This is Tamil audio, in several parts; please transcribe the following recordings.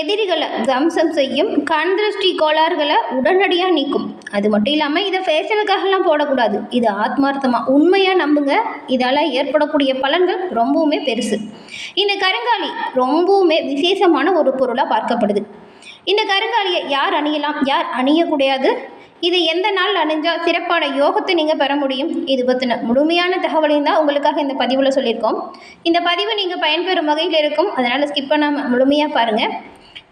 எதிரிகளை தம்சம் செய்யும் கண் திருஷ்டி கோளாறுகளை உடனடியாக நீக்கும். அது மட்டும் இல்லாமல் இதை ஃபேஷனுக்காகலாம் போடக்கூடாது. இது ஆத்மார்த்தமாக உண்மையாக நம்புங்க. இதால் ஏற்படக்கூடிய பலன்கள் ரொம்பவுமே பெருசு. இந்த கருங்காலி ரொம்பவுமே விசேஷமான ஒரு பொருளாக பார்க்கப்படுது. இந்த கருங்காலியை யார் அணியலாம்? யார் அணியக்கூடாது? இது எந்த நாள் அணிஞ்சால் சிறப்பான யோகத்தை நீங்கள் பெற முடியும்? இது பற்றின முழுமையான தகவலையும் தான் உங்களுக்காக இந்த பதிவில் சொல்லியிருக்கோம். இந்த பதிவு நீங்கள் பயன்பெறும் வகையில் இருக்கும். அதனால் ஸ்கிப் பண்ணாமல் முழுமையாக பாருங்கள்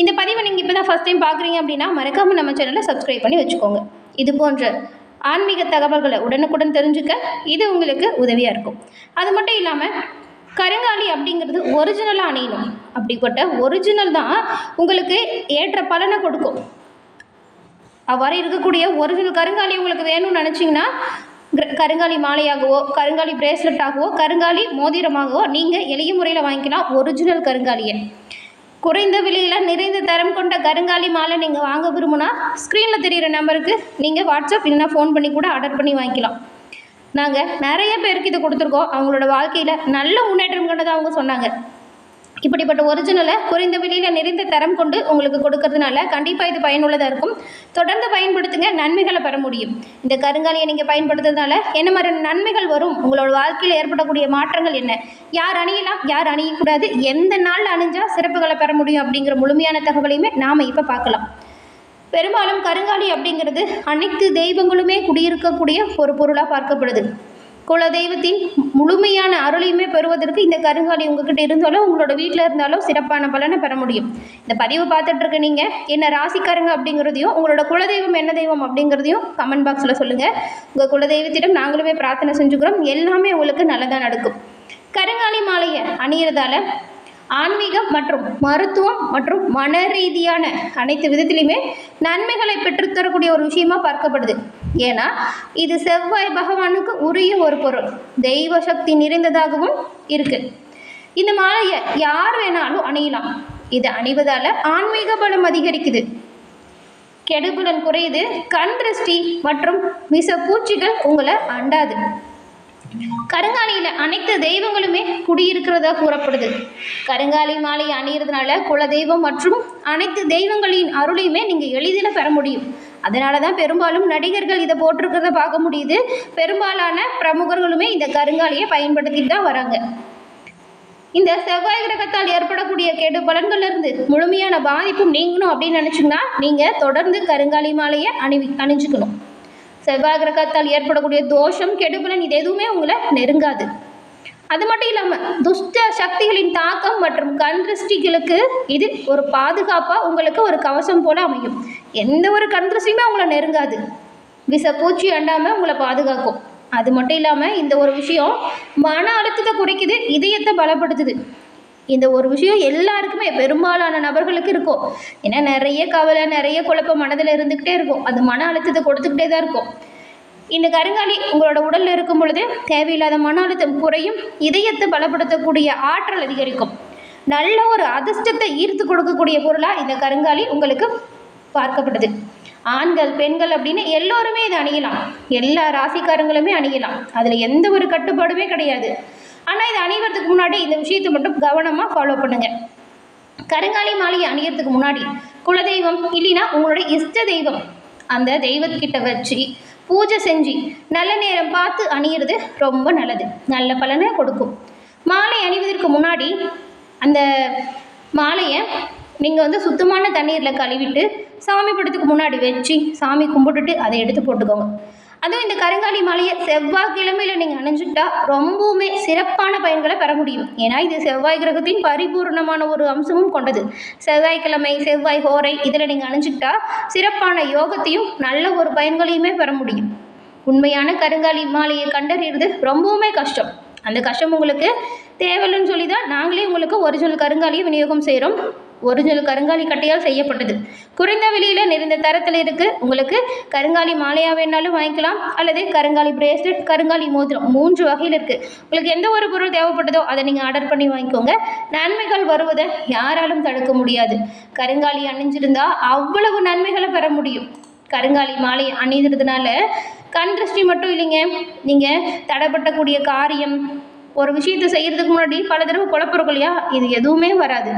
இந்த பதிவை நீங்கள் இப்போ தான் ஃபஸ்ட் டைம் பார்க்குறீங்க அப்படின்னா மறக்காமல் நம்ம சேனலை சப்ஸ்கிரைப் பண்ணி வச்சுக்கோங்க. இது போன்ற ஆன்மீக தகவல்களை உடனுக்குடன் தெரிஞ்சுக்க இது உங்களுக்கு உதவியாக இருக்கும். அது மட்டும் இல்லாமல் கருங்காலி அப்படிங்கிறது ஒரிஜினலாக அணியணும். அப்படிப்பட்ட ஒரிஜினல் தான் உங்களுக்கு ஏற்ற பலனை கொடுக்கும். அவ்வாறு இருக்கக்கூடிய ஒரிஜினல் கருங்காலி உங்களுக்கு வேணும்னு நினச்சிங்கன்னா கிர- கருங்காலி மாலையாகவோ கருங்காலி பிரேஸ்லெட்டாகவோ கருங்காலி மோதிரமாகவோ நீங்கள் எளிய முறையில் வாங்கிக்கலாம். ஒரிஜினல் கருங்காலியை. குறைந்த விலையில் நிறைந்த தரம் கொண்ட கருங்காலி மாலை நீங்கள் வாங்க விரும்புனா ஸ்க்ரீனில் தெரிகிற நம்பருக்கு நீங்கள் வாட்ஸ்அப் இல்லைன்னா ஃபோன் பண்ணி கூட ஆர்டர் பண்ணி வாங்கிக்கலாம். நாங்கள் நிறைய பேருக்கு இது கொடுத்துருக்கோம். அவங்களோட வாழ்க்கையில் நல்ல முன்னேற்றம் கொண்டதாக அவங்க சொன்னாங்க. இப்படிப்பட்ட ஒரிஜினலை குறைந்த விலையில் நிறைந்த தரம் கொண்டு உங்களுக்கு கொடுக்கறதுனால கண்டிப்பாக இது பயனுள்ளதாக இருக்கும். தொடர்ந்து பயன்படுத்துங்க நன்மைகளை பெற முடியும். இந்த கருங்காலியை நீங்கள் பயன்படுத்துறதுனால என்ன மாதிரியான நன்மைகள் வரும்? உங்களோட வாழ்க்கையில் ஏற்படக்கூடிய மாற்றங்கள் என்ன? யார் அணியலாம் யார் அணியக்கூடாது? எந்த நாளில் அணிஞ்சால் சிறப்புகளை பெற முடியும் அப்படிங்கிற முழுமையான தகவலையுமே நாம் இப்போ பார்க்கலாம். பெரும்பாலும் கருங்காலி அப்படிங்கிறது அனைத்து தெய்வங்களுமே குடியிருக்கக்கூடிய ஒரு பொருளாக பார்க்கப்படுது. குலதெய்வத்தின் முழுமையான அருளையுமே பெறுவதற்கு இந்த கருங்காலி உங்ககிட்ட இருந்தாலும் உங்களோட வீட்டில் இருந்தாலும் சிறப்பான பலனை பெற முடியும். இந்த பதிவு பார்த்துட்டு இருக்க நீங்கள் என்ன ராசிக்காரங்க அப்படிங்கிறதையும் உங்களோட குலதெய்வம் என்ன தெய்வம் அப்படிங்கிறதையும் கமெண்ட் பாக்ஸில் சொல்லுங்கள் உங்கள் குலதெய்வத்திடம் நாங்களுமே பிரார்த்தனை செஞ்சுக்கிறோம். எல்லாமே உங்களுக்கு நல்லதாக நடக்கும். கருங்காலி மாலையை அணியிறதால ஆன்மீகம் மற்றும் மருத்துவம் மற்றும் மன ரீதியான அனைத்து விதத்திலையுமே நன்மைகளை பெற்றுத்தரக்கூடிய ஒரு விஷயமா பார்க்கப்படுது. ஏன்னா இது செவ்வாய் பகவானுக்கு உரிய ஒரு பொருள். தெய்வ சக்தி நிறைந்ததாகவும் இருக்கு. இந்த மாலையை யார் வேணாலும் அணியலாம். இது அணிவதால ஆன்மீக பலம் அதிகரிக்குது. கெடுபுலன் குறையுது. கண் திருஷ்டி மற்றும் மிச பூச்சிகள் உங்களை அண்டாது. கருங்காலியில் அனைத்து தெய்வங்களுமே குடியிருக்கிறதா கூறப்படுது. கருங்காலி மாலை அணியறதுனால குல தெய்வம் மற்றும் அனைத்து தெய்வங்களின் அருளையுமே நீங்கள் எளிதில் பெற முடியும். அதனால தான் பெரும்பாலும் நடிகர்கள் இதை போட்டிருக்கிறத பார்க்க முடியுது. பெரும்பாலான பிரமுகர்களுமே இந்த கருங்காலியை பயன்படுத்திட்டு தான் வராங்க. இந்த செவ்வாய் கிரகத்தால் ஏற்படக்கூடிய கெடு பலன்கள்ல இருந்து முழுமையான பாதிப்பும் நீங்கணும் அப்படின்னு நினச்சிங்கன்னா நீங்கள் தொடர்ந்து கருங்காலி மாலையை அணிவி அணிஞ்சுக்கணும். செவ்வாய் கிரகத்தால் ஏற்படக்கூடிய தோஷம் கெடுபலன் இது எதுவுமே உங்களை நெருங்காது. அது மட்டும் இல்லாமல் துஷ்ட சக்திகளின் தாக்கம் மற்றும் கண் திருஷ்டிகளுக்கு இது ஒரு பாதுகாப்பாக உங்களுக்கு ஒரு கவசம் போல அமையும். எந்த ஒரு கண் திருஷ்டியுமே உங்களை நெருங்காது. விஷ பூச்சி அண்டாமல் உங்களை பாதுகாக்கும். அது மட்டும் இல்லாமல் இந்த ஒரு விஷயம் மன அழுத்தத்தை குறைக்குது இதயத்தை பலப்படுத்துது. இந்த ஒரு விஷயம் எல்லாருக்குமே பெரும்பாலான நபர்களுக்கு இருக்கும். ஏன்னா நிறைய கவலை நிறைய குழப்பம் மனதில் இருந்துக்கிட்டே இருக்கும். அது மன அழுத்தத்தை கொடுத்துக்கிட்டே தான் இருக்கும். இந்த கருங்காலி உங்களோட உடலில் இருக்கும் பொழுது தேவையில்லாத மன அழுத்தம் குறையும் இதயத்தை பலப்படுத்தக்கூடிய ஆற்றல் அதிகரிக்கும். நல்ல ஒரு அதிர்ஷ்டத்தை ஈர்த்து கொடுக்கக்கூடிய பொருளாக இந்த கருங்காலி உங்களுக்கு பார்க்கப்படுது. ஆண்கள் பெண்கள் அப்படின்னு எல்லோருமே இதை அணியலாம். எல்லா ராசிக்காரங்களுமே அணியலாம். அதில் எந்த ஒரு கட்டுப்பாடுமே கிடையாது. ஆனால் இதை அணிவதுக்கு முன்னாடி இந்த விஷயத்தை மட்டும் கவனமாக ஃபாலோ பண்ணுங்கள் கருங்காலி மாலையை அணியறதுக்கு முன்னாடி குலதெய்வம் இல்லைன்னா உங்களோட இஷ்ட தெய்வம் அந்த தெய்வத்துக்கிட்ட வச்சு பூஜை செஞ்சு நல்ல நேரம் பார்த்து அணியிறது ரொம்ப நல்லது. நல்ல பலனை கொடுக்கும். மாலை அணிவதற்கு முன்னாடி அந்த மாலையை நீங்கள் வந்து சுத்தமான தண்ணீரில் கழுவிட்டு சாமி படத்துக்கு முன்னாடி வச்சு சாமி கும்பிட்டுட்டு அதை எடுத்து போட்டுக்கோங்க. அதுவும் இந்த கருங்காலி மாலையை செவ்வாய்க்கிழமையில் நீங்கள் அணிஞ்சுட்டா ரொம்பவுமே சிறப்பான பயன்களை பெற முடியும். ஏன்னா இது செவ்வாய் கிரகத்தின் பரிபூர்ணமான ஒரு அம்சமும் கொண்டது. செவ்வாய்க்கிழமை செவ்வாய் ஹோரை இதில் நீங்கள் அணிஞ்சுக்கிட்டா சிறப்பான யோகத்தையும் நல்ல ஒரு பயன்களையுமே பெற முடியும். உண்மையான கருங்காலி மாலையை கண்டறியறது ரொம்பவுமே கஷ்டம். அந்த கஷ்டம் உங்களுக்கு தேவையில்லைன்னு சொல்லி தான் நாங்களே உங்களுக்கு ஒரிஜினல் கருங்காலியை விநியோகம் செய்கிறோம் ஒரிஜினல் கருங்காலி கட்டையால் செய்யப்பட்டது. குறைந்த விலையில் நிறைந்த தரத்தில் இருக்குது உங்களுக்கு கருங்காலி மாலையாக வேணாலும் வாங்கிக்கலாம். அல்லது கருங்காலி பிரேஸ்லெட் கருங்காலி மோதிரம் மூன்று வகையில் இருக்குது உங்களுக்கு எந்த ஒரு பொருள் தேவைப்பட்டதோ அதை நீங்கள் ஆர்டர் பண்ணி வாங்கிக்கோங்க. நன்மைகள் வருவதை யாராலும் தடுக்க முடியாது. கருங்காலி அணிஞ்சிருந்தா அவ்வளவு நன்மைகளை பெற முடியும். கருங்காலி மாலை அணிந்ததுனால கண் திருஷ்டி மட்டும் இல்லைங்க. நீங்கள் தடைப்பட்டக்கூடிய காரியம் ஒரு விஷயத்தை செய்கிறதுக்கு முன்னாடி பல தடவை குழப்பம் இல்லையா? இது எதுவுமே வராது.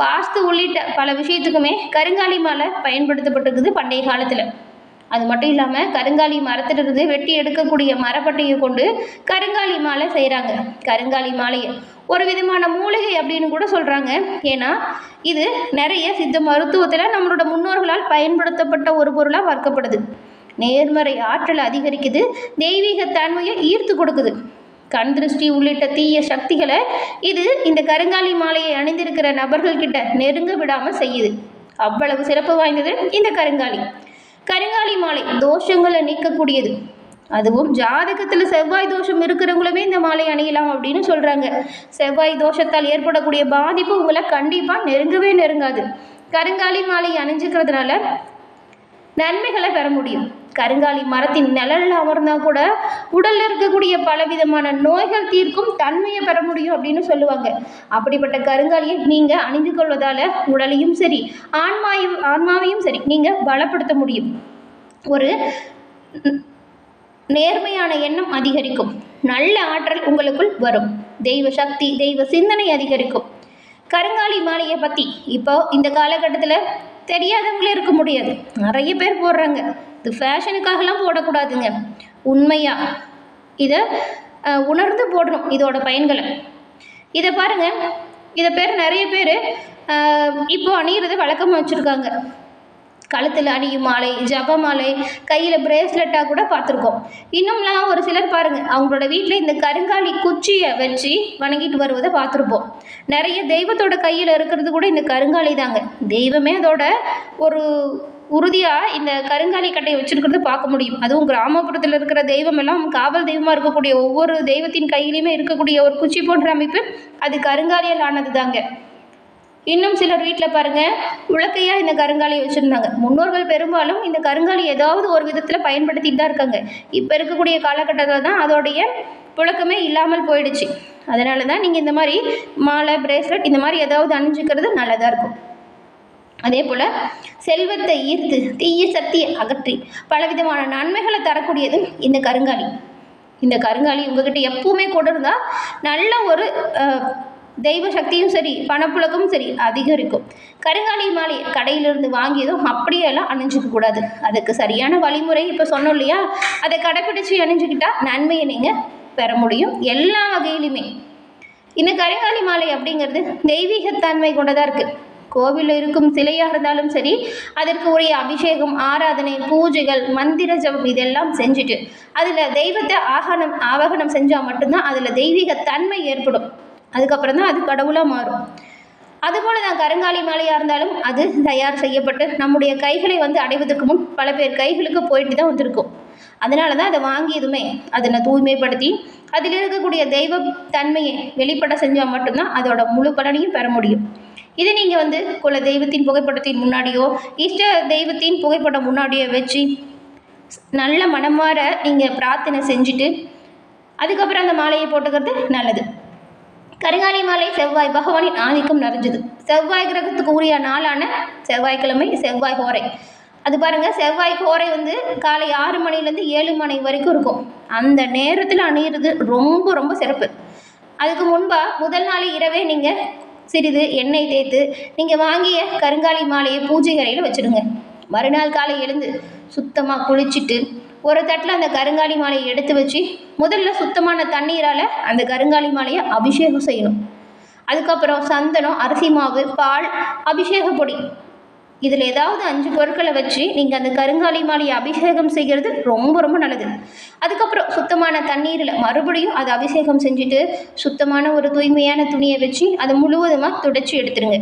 வாஸ்து உள்ளிட்ட பல விஷயத்துக்குமே கருங்காலி மாலை பயன்படுத்தப்பட்டிருக்குது பண்டைய காலத்தில். அது மட்டும் இல்லாமல் கருங்காலி மரத்திலிருந்து வெட்டி எடுக்கக்கூடிய மரப்பட்டையை கொண்டு கருங்காலி மாலை செய்கிறாங்க கருங்காலி மாலையை. ஒரு விதமான மூலிகை அப்படின்னு கூட சொல்கிறாங்க ஏன்னா இது நிறைய சித்த மருத்துவத்தில் நம்மளோட முன்னோர்களால் பயன்படுத்தப்பட்ட ஒரு பொருளாக பார்க்கப்படுது. நேர்மறை ஆற்றல் அதிகரிக்குது தெய்வீக தன்மையை ஈர்த்து கொடுக்குது. கண் திருஷ்டி உள்ளிட்ட தீய சக்திகளை இது இந்த கருங்காலி மாலையை அணிந்திருக்கிற நபர்கள்கிட்ட நெருங்க விடாமல் செய்யுது. அவ்வளவு சிறப்பு வாய்ந்தது இந்த கருங்காலி. கருங்காலி மாலை தோஷங்களை நீக்கக்கூடியது. அதுவும் ஜாதகத்தில் செவ்வாய் தோஷம் இருக்கிறவங்களுமே இந்த மாலை அணியலாம் அப்படின்னு சொல்கிறாங்க செவ்வாய் தோஷத்தால் ஏற்படக்கூடிய பாதிப்பு உங்களை கண்டிப்பாக நெருங்கவே நெருங்காது. கருங்காலி மாலை அணிஞ்சுக்கிறதுனால நன்மைகளை பெற முடியும். கருங்காலி மரத்தின் நிழலில் அமர்ந்தால் கூட உடலில் இருக்கக்கூடிய பலவிதமான நோய்கள் தீர்க்கும் தன்மையை பெற முடியும் அப்படின்னு சொல்லுவாங்க. அப்படிப்பட்ட கருங்காலியை நீங்கள் அணிந்து கொள்வதால் உடலையும் சரி ஆன்மாயும் ஆன்மாவையும் சரி நீங்கள் பலப்படுத்த முடியும். ஒரு நேர்மையான எண்ணம் அதிகரிக்கும். நல்ல ஆற்றல் உங்களுக்குள் வரும். தெய்வ சக்தி தெய்வ சிந்தனை அதிகரிக்கும். கருங்காலி மாலையை பற்றி இப்போ இந்த காலகட்டத்தில் தெரியாதவங்களே இருக்க முடியாது. நிறைய பேர் போடுறாங்க. இது ஃபேஷனுக்காகலாம் போடக்கூடாதுங்க. உண்மையாக இதை உணர்ந்து போடணும் இதோட பயன்களை. இதை பாருங்கள் இதை பேர் நிறைய பேர் இப்போது அணியிறதை வழக்கமாக வச்சுருக்காங்க. கழுத்தில் அணியும் மாலை ஜப மாலை கையில் பிரேஸ்லெட்டாக கூட பார்த்துருக்கோம். இன்னும்லாம் ஒரு சிலர் பாருங்கள் அவங்களோட வீட்டில் இந்த கருங்காலி குச்சியை வச்சு வணங்கிட்டு வருவதை பார்த்துருப்போம். நிறைய தெய்வத்தோட கையில் இருக்கிறது கூட இந்த கருங்காலி தாங்க தெய்வமே அதோட ஒரு உறுதியாக இந்த கருங்காலி கட்டையை வச்சுருக்கிறது பார்க்க முடியும். அதுவும் கிராமப்புறத்தில் இருக்கிற தெய்வம் எல்லாம் காவல் தெய்வமாக இருக்கக்கூடிய ஒவ்வொரு தெய்வத்தின் கையிலையுமே இருக்கக்கூடிய ஒரு குச்சி போன்ற அமைப்பு அது கருங்காலியால் ஆனது தாங்க இன்னும் சிலர் வீட்டில் பாருங்கள் உலக்கையாக இந்த கருங்காலியை வச்சுருந்தாங்க. முன்னோர்கள் பெரும்பாலும் இந்த கருங்காலி ஏதாவது ஒரு விதத்தில் பயன்படுத்திட்டு தான் இருக்காங்க. இப்போ இருக்கக்கூடிய காலகட்டத்தில் தான் அதோடைய புழக்கமே இல்லாமல் போயிடுச்சு. அதனால தான் நீங்கள் இந்த மாதிரி மாலை பிரேஸ்லெட் இந்த மாதிரி ஏதாவது அணிஞ்சுக்கிறது நல்லதாக இருக்கும். அதே போல் செல்வத்தை ஈர்த்து தீய சக்தியை அகற்றி பலவிதமான நன்மைகளை தரக்கூடியது இந்த கருங்காலி. இந்த கருங்காலி உங்ககிட்ட எப்பவுமே கொண்டு இருந்தால் நல்ல ஒரு தெய்வ சக்தியும் சரி பணப்புழக்கமும் சரி அதிகரிக்கும். கருங்காலி மாலை கடையிலிருந்து வாங்கியதும் அப்படியெல்லாம் அணிஞ்சிக்க கூடாது. அதுக்கு சரியான வழிமுறை இப்போ சொன்னோம் இல்லையா? அதை கடைப்பிடிச்சு அணிஞ்சுக்கிட்டா நன்மையை நீங்கள் பெற முடியும் எல்லா வகையிலுமே. இந்த கருங்காலி மாலை அப்படிங்கிறது தெய்வீகத்தன்மை கொண்டதாக இருக்குது கோவிலில் இருக்கும் சிலையாக இருந்தாலும் சரி அதற்கு உரிய அபிஷேகம் ஆராதனை பூஜைகள் மந்திர ஜபம் இதெல்லாம் செஞ்சுட்டு அதில் தெய்வத்தை ஆகனம் ஆவாகனம் செஞ்சால் மட்டும்தான் அதில் தெய்வீக தன்மை ஏற்படும். அதுக்கப்புறம் தான் அது கடவுளாக மாறும். அதுபோல தான் கருங்காலி மாலையாக இருந்தாலும் அது தயார் செய்யப்பட்டு நம்முடைய கைகளை வந்து அடைவதற்கு முன் பல பேர் கைகளுக்கு போயிட்டு தான் வந்திருக்கும். அதனால தான் அதை வாங்கியதுமே அதனை தூய்மைப்படுத்தி அதில் இருக்கக்கூடிய தெய்வ தன்மையை வெளிப்பட செஞ்சால் மட்டும்தான் அதோட முழு பலனையும் பெற முடியும். இதை நீங்கள் வந்து குல தெய்வத்தின் புகைப்படத்தின் முன்னாடியோ இஷ்ட தெய்வத்தின் புகைப்படம் முன்னாடியோ வச்சு நல்ல மனமார நீங்கள் பிரார்த்தனை செஞ்சுட்டு அதுக்கப்புறம் அந்த மாலையை போட்டுக்கிறது நல்லது. கருங்காலி மாலை செவ்வாய் பகவானின் ஆதிக்கம் நிறைஞ்சது. செவ்வாய் கிரகத்துக்கு உரிய நாளான செவ்வாய்க்கிழமை செவ்வாய் ஹோரை. அது பாருங்கள் செவ்வாய் ஹோரை வந்து காலை ஆறு மணிலேருந்து ஏழு மணி வரைக்கும் இருக்கும். அந்த நேரத்தில் அணியிறது ரொம்ப ரொம்ப சிறப்பு. அதுக்கு முன்பாக முதல் நாள் இரவே நீங்கள் சிறிது எண்ணெய் தேய்த்து நீங்கள் வாங்கிய கருங்காலி மாலையை பூஜை அறையில் வச்சுடுங்க. மறுநாள் காலை எழுந்து சுத்தமாக குளிச்சுட்டு ஒரு தட்டில் அந்த கருங்காலி மாலையை எடுத்து வச்சு முதல்ல சுத்தமான தண்ணீரால் அந்த கருங்காலி மாலையை அபிஷேகம் செய்யணும். அதுக்கப்புறம் சந்தனம் அரிசி மாவு பால் அபிஷேக பொடி. இதில் ஏதாவது அஞ்சு பொருட்களை வச்சு நீங்கள் அந்த கருங்காலி மாலையை அபிஷேகம் செய்கிறது ரொம்ப ரொம்ப நல்லது. அதுக்கப்புறம் சுத்தமான தண்ணீரில் மறுபடியும் அதை அபிஷேகம் செஞ்சுட்டு சுத்தமான ஒரு தூய்மையான துணியை வச்சு அதை முழுவதுமாக துடைச்சி எடுத்துருங்க.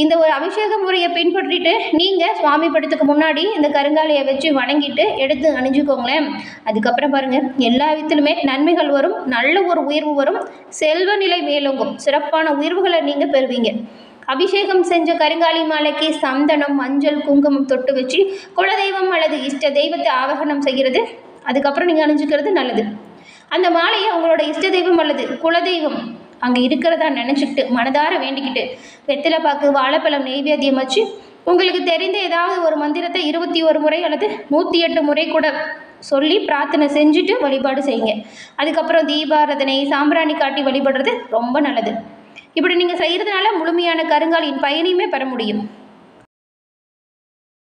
இந்த ஒரு அபிஷேக முறையை பின்பற்றிட்டு நீங்கள் சுவாமி படத்துக்கு முன்னாடி இந்த கருங்காலியை வச்சு வணங்கிட்டு எடுத்து அணிஞ்சுக்கோங்களேன். அதுக்கப்புறம் பாருங்கள் எல்லா விதத்திலுமே நன்மைகள் வரும் நல்ல ஒரு உயர்வு வரும் செல்வ நிலை மேலோங்கும். சிறப்பான உயர்வுகளை நீங்கள் பெறுவீங்க. அபிஷேகம் செஞ்ச கருங்காலி மாலைக்கு சந்தனம் மஞ்சள் குங்குமம் தொட்டு வச்சு குலதெய்வம் அல்லது இஷ்ட தெய்வத்தை ஆவகனம் செய்கிறது. அதுக்கப்புறம் நீங்கள் அணிஞ்சுக்கிறது நல்லது. அந்த மாலையை அவங்களோட இஷ்ட தெய்வம் அல்லது குலதெய்வம் அங்கே இருக்கிறதா நினச்சிக்கிட்டு மனதார வேண்டிக்கிட்டு வெத்திலை பாக்கு வாழைப்பழம் நெய்வேத்தியம் வச்சு உங்களுக்கு தெரிந்த ஏதாவது ஒரு மந்திரத்தை இருபத்தி ஒரு முறை அல்லது நூற்றி எட்டு முறை கூட சொல்லி பிரார்த்தனை செஞ்சுட்டு வழிபாடு செய்யுங்க. அதுக்கப்புறம் தீபாரதனை சாம்பிராணி காட்டி வழிபடுறது ரொம்ப நல்லது. இப்படி நீங்கள் செய்கிறதுனால முழுமையான கருங்காலியின் பயனையுமே பெற முடியும்.